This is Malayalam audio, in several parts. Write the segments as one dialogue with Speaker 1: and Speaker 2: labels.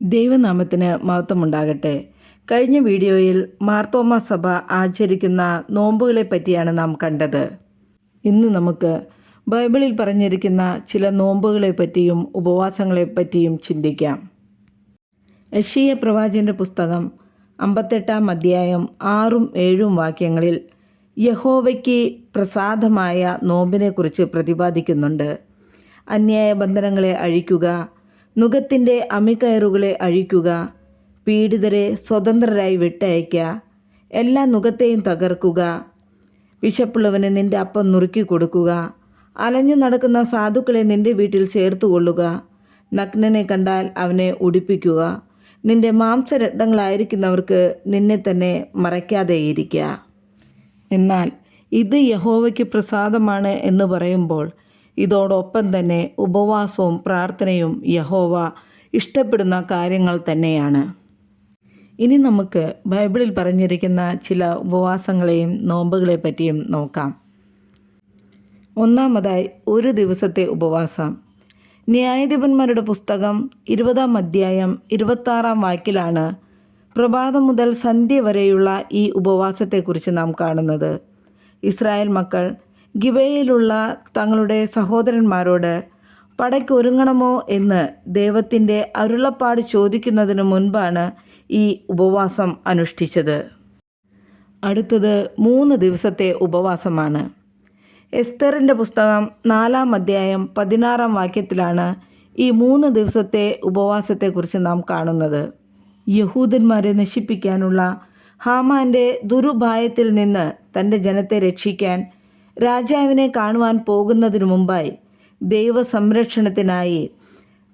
Speaker 1: ദൈവനാമത്തിന് മഹത്വമുണ്ടാകട്ടെ. കഴിഞ്ഞ വീഡിയോയിൽ മാർത്തോമ സഭ ആചരിക്കുന്ന നോമ്പുകളെ പറ്റിയാണ് നാം കണ്ടത്. ഇന്ന് നമുക്ക് ബൈബിളിൽ പറഞ്ഞിരിക്കുന്ന ചില നോമ്പുകളെ പറ്റിയും ഉപവാസങ്ങളെ പറ്റിയും ചിന്തിക്കാം. യശീയ പ്രവാചന്റെ പുസ്തകം അമ്പത്തെട്ടാം അധ്യായം ആറും ഏഴും വാക്യങ്ങളിൽ യഹോവയ്ക്ക് പ്രസാദമായ നോമ്പിനെക്കുറിച്ച് പ്രതിപാദിക്കുന്നുണ്ട്. അന്യായ ബന്ധനങ്ങളെ അഴിക്കുക നുഖത്തിന്റെ അമിക്കയറുകളെ അഴിക്കുക പീഡിതരെ സ്വതന്ത്രരായി വിട്ടയക്കുക എല്ലാ നുഖത്തെയും തകർക്കുക വിശപ്പുള്ളവന് നിന്റെ അപ്പം നുറുക്കി കൊടുക്കുക അലഞ്ഞു നടക്കുന്ന സാധുക്കളെ നിന്റെ വീട്ടിൽ ചേർത്തുകൊള്ളുക നഗ്നനെ കണ്ടാൽ അവനെ ഉടിപ്പിക്കുക നിന്റെ മാംസരത്നങ്ങളായിരിക്കുന്നവർക്ക് നിന്നെ തന്നെ മറയ്ക്കാതെയിരിക്കുക. എന്നാൽ ഇത് യഹോവയ്ക്ക് പ്രസാദമാണ് എന്ന് പറയുമ്പോൾ ഇതോടൊപ്പം തന്നെ ഉപവാസവും പ്രാർത്ഥനയും യഹോവ ഇഷ്ടപ്പെടുന്ന കാര്യങ്ങൾ തന്നെയാണ്. ഇനി നമുക്ക് ബൈബിളിൽ പറഞ്ഞിരിക്കുന്ന ചില ഉപവാസങ്ങളെയും നോമ്പുകളെ പറ്റിയും നോക്കാം. ഒന്നാമതായി ഒരു ദിവസത്തെ ഉപവാസം. ന്യായാധിപന്മാരുടെ പുസ്തകം ഇരുപതാം അധ്യായം ഇരുപത്താറാം വാക്കിലാണ് പ്രഭാതം മുതൽ സന്ധ്യ വരെയുള്ള ഈ ഉപവാസത്തെക്കുറിച്ച് നാം കാണുന്നത്. ഇസ്രായേൽ മക്കൾ ഗിബയിലുള്ള തങ്ങളുടെ സഹോദരന്മാരോട് പടയ്ക്കൊരുങ്ങണമോ എന്ന് ദൈവത്തിന്റെ അരുളപ്പാട് ചോദിക്കുന്നതിന് മുൻപാണ് ഈ ഉപവാസം അനുഷ്ഠിച്ചത്. അടുത്തത് മൂന്ന് ദിവസത്തെ ഉപവാസമാണ്. എസ്തറിന്റെ പുസ്തകം നാലാം അധ്യായം പതിനാറാം വാക്യത്തിലാണ് ഈ മൂന്ന് ദിവസത്തെ ഉപവാസത്തെക്കുറിച്ച് നാം കാണുന്നത്. യഹൂദന്മാരെ നശിപ്പിക്കാനുള്ള ഹാമാന്റെ ദുരുപായത്തിൽ നിന്ന് തന്റെ ജനത്തെ രക്ഷിക്കാൻ രാജാവിനെ കാണുവാൻ പോകുന്നതിനു മുമ്പായി ദൈവസംരക്ഷണത്തിനായി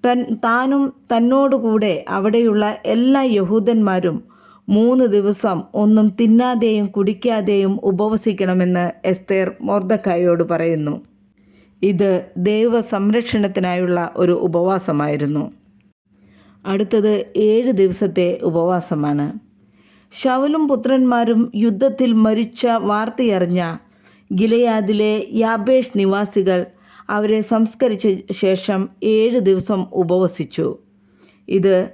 Speaker 1: തൻ താനും തന്നോടുകൂടെ അവിടെയുള്ള എല്ലാ യഹൂദന്മാരും മൂന്ന് ദിവസം ഒന്നും തിന്നാതെയും കുടിക്കാതെയും ഉപവസിക്കണമെന്ന് എസ്തേർ മോർദക്കായോട് പറയുന്നു. ഇത് ദൈവ സംരക്ഷണത്തിനായുള്ള ഒരു ഉപവാസമായിരുന്നു. അടുത്തത് ഏഴ് ദിവസത്തെ ഉപവാസമാണ്. ശൗലും പുത്രന്മാരും യുദ്ധത്തിൽ മരിച്ച വാർത്തയറിഞ്ഞ ഗിലയാദിലെ യാബേഷ് നിവാസികൾ അവരെ സംസ്കരിച്ച ശേഷം ഏഴ് ദിവസം ഉപവസിച്ചു. ഇത്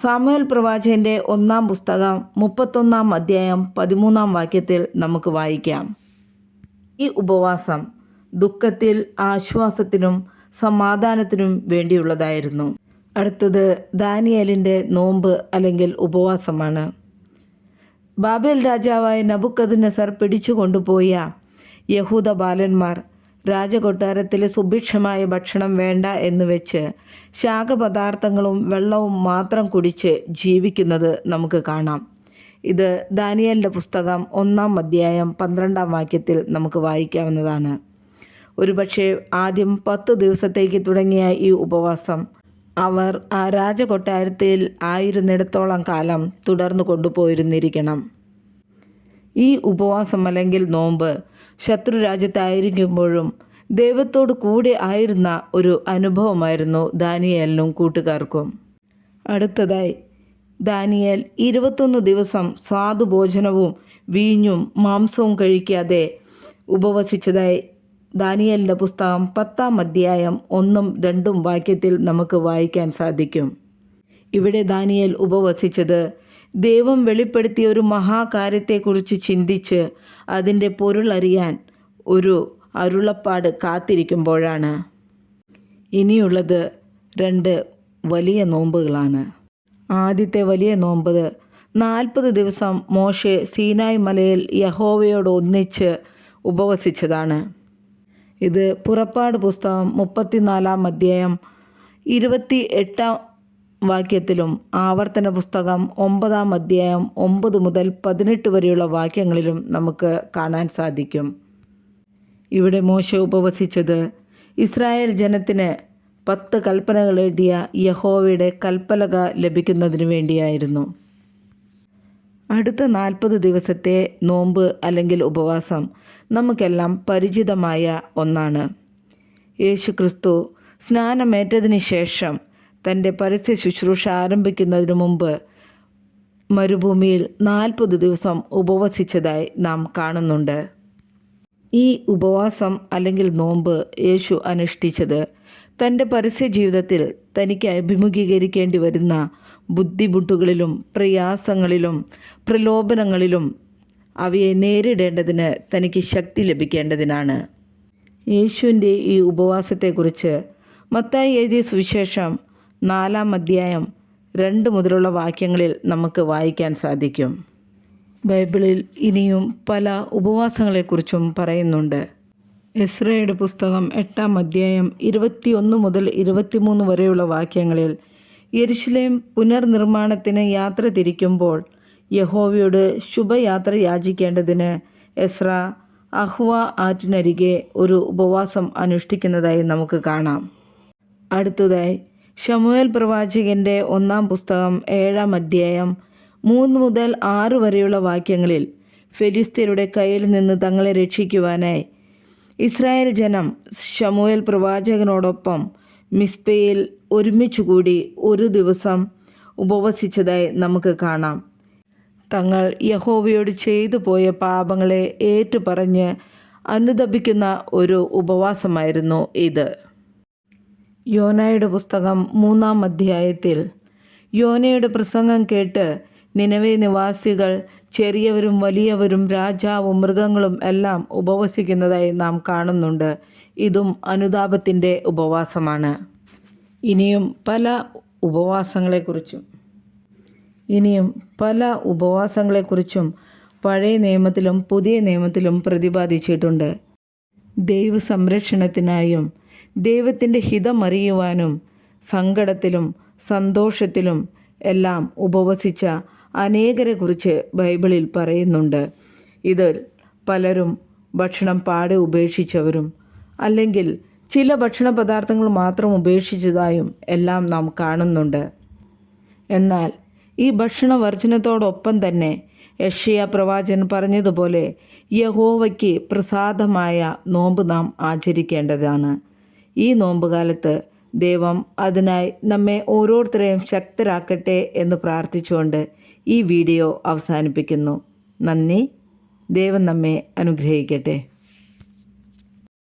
Speaker 1: സാമുവൽ പ്രവാചകന്റെ ഒന്നാം പുസ്തകം മുപ്പത്തൊന്നാം അധ്യായം പതിമൂന്നാം വാക്യത്തിൽ നമുക്ക് വായിക്കാം. ഈ ഉപവാസം ദുഃഖത്തിൽ ആശ്വാസത്തിനും സമാധാനത്തിനും വേണ്ടിയുള്ളതായിരുന്നു. അടുത്തത് ദാനിയലിന്റെ നോമ്പ് അല്ലെങ്കിൽ ഉപവാസമാണ്. ബാബേൽ രാജാവായ നബുക്കദ്നസർ പിടിച്ചു കൊണ്ടുപോയ യഹൂദ ബാലന്മാർ രാജകൊട്ടാരത്തിലെ സുഭിക്ഷമായ ഭക്ഷണം വേണ്ട എന്ന് വെച്ച് ശാഖപദാർത്ഥങ്ങളും വെള്ളവും മാത്രം കുടിച്ച് ജീവിക്കുന്നത് നമുക്ക് കാണാം. ഇത് ദാനിയലിന്റെ പുസ്തകം ഒന്നാം അധ്യായം പന്ത്രണ്ടാം വാക്യത്തിൽ നമുക്ക് വായിക്കാവുന്നതാണ്. ഒരുപക്ഷെ ആദ്യം പത്ത് ദിവസത്തേക്ക് തുടങ്ങിയ ഈ ഉപവാസം അവർ ആ രാജകൊട്ടാരത്തിൽ ആയിരുന്നിടത്തോളം കാലം തുടർന്നു കൊണ്ടുപോയിരുന്നിരിക്കണം. ഈ ഉപവാസം അല്ലെങ്കിൽ നോമ്പ് ശത്രു രാജ്യത്തായിരിക്കുമ്പോഴും ദൈവത്തോട് കൂടെ ആയിരുന്ന ഒരു അനുഭവമായിരുന്നു ദാനിയേലിനും കൂട്ടുകാർക്കും. അടുത്തതായി ദാനിയേൽ ഇരുപത്തൊന്ന് ദിവസം സ്വാദുഭോജനവും വീഞ്ഞും മാംസവും കഴിക്കാതെ ഉപവസിച്ചതായി ദാനിയലിന്റെ പുസ്തകം പത്താം അധ്യായം ഒന്നും രണ്ടും വാക്യത്തിൽ നമുക്ക് വായിക്കാൻ സാധിക്കും. ഇവിടെ ദാനിയൽ ഉപവസിച്ചത് ദൈവം വെളിപ്പെടുത്തിയ ഒരു മഹാകാര്യത്തെക്കുറിച്ച് ചിന്തിച്ച് അതിന്റെ പൊരുളറിയാൻ ഒരു അരുളപ്പാട് കാത്തിരിക്കുമ്പോഴാണ്. ഇനിയുള്ളത് രണ്ട് വലിയ നോമ്പുകളാണ്. ആദ്യത്തെ വലിയ നോമ്പ് നാൽപ്പത് ദിവസം മോശെ സീനായ് മലയിൽ യഹോവയോട് ഒന്നിച്ച് ഉപവസിച്ചതാണ്. ഇത് പുറപ്പാട് പുസ്തകം മുപ്പത്തിനാലാം അധ്യായം ഇരുപത്തി എട്ടാം വാക്യത്തിലും ആവർത്തന പുസ്തകം ഒമ്പതാം അധ്യായം ഒമ്പത് മുതൽ പതിനെട്ട് വരെയുള്ള വാക്യങ്ങളിലും നമുക്ക് കാണാൻ സാധിക്കും. ഇവിടെ മോശ ഉപവസിച്ചത് ഇസ്രായേൽ ജനത്തിന് പത്ത് കൽപ്പനകൾ എഴുതിയ യഹോവയുടെ കൽപ്പലക ലഭിക്കുന്നതിന് വേണ്ടിയായിരുന്നു. അടുത്ത നാൽപ്പത് ദിവസത്തെ നോമ്പ് അല്ലെങ്കിൽ ഉപവാസം നമുക്കെല്ലാം പരിചിതമായ ഒന്നാണ്. യേശു ക്രിസ്തു സ്നാനമേറ്റതിന് ശേഷം തന്റെ പരസ്യ ശുശ്രൂഷ ആരംഭിക്കുന്നതിന് മുമ്പ് മരുഭൂമിയിൽ നാൽപ്പത് ദിവസം ഉപവസിച്ചതായി നാം കാണുന്നുണ്ട്. ഈ ഉപവാസം അല്ലെങ്കിൽ നോമ്പ് യേശു അനുഷ്ഠിച്ചത് തന്റെ പരസ്യ ജീവിതത്തിൽ തനിക്ക് അഭിമുഖീകരിക്കേണ്ടി വരുന്ന ബുദ്ധിമുട്ടുകളിലും പ്രയാസങ്ങളിലും പ്രലോഭനങ്ങളിലും അവയെ നേരിടേണ്ടതിന് തനിക്ക് ശക്തി ലഭിക്കേണ്ടതിനാണ്. യേശുവിന്റെ ഈ ഉപവാസത്തെക്കുറിച്ച് മത്തായി എഴുതിയ സുവിശേഷം നാലാം അധ്യായം രണ്ട് മുതലുള്ള വാക്യങ്ങളിൽ നമുക്ക് വായിക്കാൻ സാധിക്കും. ബൈബിളിൽ ഇനിയും പല ഉപവാസങ്ങളെക്കുറിച്ചും പറയുന്നുണ്ട്. എസ്രയുടെ പുസ്തകം എട്ടാം അധ്യായം ഇരുപത്തിയൊന്ന് മുതൽ ഇരുപത്തിമൂന്ന് വരെയുള്ള വാക്യങ്ങളിൽ യരിശിലേം പുനർനിർമ്മാണത്തിന് യാത്ര തിരിക്കുമ്പോൾ യഹോവയോട് ശുഭയാത്ര യാചിക്കേണ്ടതിന് എസ്ര അഹ്വ ആറ്റിനരികെ ഒരു ഉപവാസം അനുഷ്ഠിക്കുന്നതായി നമുക്ക് കാണാം. അടുത്തതായി ഷമുവേൽ പ്രവാചകന്റെ ഒന്നാം പുസ്തകം ഏഴാം അധ്യായം മൂന്ന് മുതൽ ആറ് വരെയുള്ള വാക്യങ്ങളിൽ ഫെലിസ്തീനയുടെ കയ്യിൽ നിന്ന് തങ്ങളെ രക്ഷിക്കുവാനായി. ഇസ്രായേൽ ജനം ഷമുവേൽ പ്രവാചകനോടൊപ്പം മിസ്പയിൽ ഒരുമിച്ചുകൂടി ഒരു ദിവസം ഉപവസിച്ചതായി നമുക്ക് കാണാം. തങ്ങൾ യഹോവയോട് ചെയ്തു പോയ പാപങ്ങളെ ഏറ്റുപറഞ്ഞ് അനുദപിക്കുന്ന ഒരു ഉപവാസമായിരുന്നു ഇത്. യോനയുടെ പുസ്തകം മൂന്നാം അധ്യായത്തിൽ യോനയുടെ പ്രസംഗം കേട്ട് നിലവേ നിവാസികൾ ചെറിയവരും വലിയവരും രാജാവും മൃഗങ്ങളും എല്ലാം ഉപവസിക്കുന്നതായി നാം കാണുന്നുണ്ട്. ഇതും അനുതാപത്തിന്റെ ഉപവാസമാണ്. ഇനിയും പല ഉപവാസങ്ങളെക്കുറിച്ചും ഇനിയും പല ഉപവാസങ്ങളെക്കുറിച്ചും പഴയ നിയമത്തിലും പുതിയ നിയമത്തിലും പ്രതിപാദിച്ചിട്ടുണ്ട്. ദൈവ സംരക്ഷണത്തിനായും ദൈവത്തിന്റെ ഹിതമറിയുവാനും സങ്കടത്തിലും സന്തോഷത്തിലും എല്ലാം ഉപവസിച്ച അനേകരെ കുറിച്ച് ബൈബിളിൽ പറയുന്നുണ്ട്. ഇതിൽ പലരും ഭക്ഷണം പാടെ ഉപേക്ഷിച്ചവരും അല്ലെങ്കിൽ ചില ഭക്ഷണ പദാർത്ഥങ്ങൾ മാത്രം ഉപേക്ഷിച്ചതായും എല്ലാം നാം കാണുന്നുണ്ട്. എന്നാൽ ഈ ഭക്ഷണ വർജനത്തോടൊപ്പം തന്നെ യക്ഷയ പ്രവാചൻ പറഞ്ഞതുപോലെ യഹോവയ്ക്ക് പ്രസാദമായ നോമ്പ് നാം ആചരിക്കേണ്ടതാണ്. ഈ നോമ്പുകാലത്ത് ദൈവം അതിനായി നമ്മെ ഓരോരുത്തരെയും ശക്തരാക്കട്ടെ എന്ന് പ്രാർത്ഥിച്ചുകൊണ്ട് ഈ വീഡിയോ അവസാനിപ്പിക്കുന്നു. നന്ദി. ദൈവം നമ്മെ അനുഗ്രഹിക്കട്ടെ.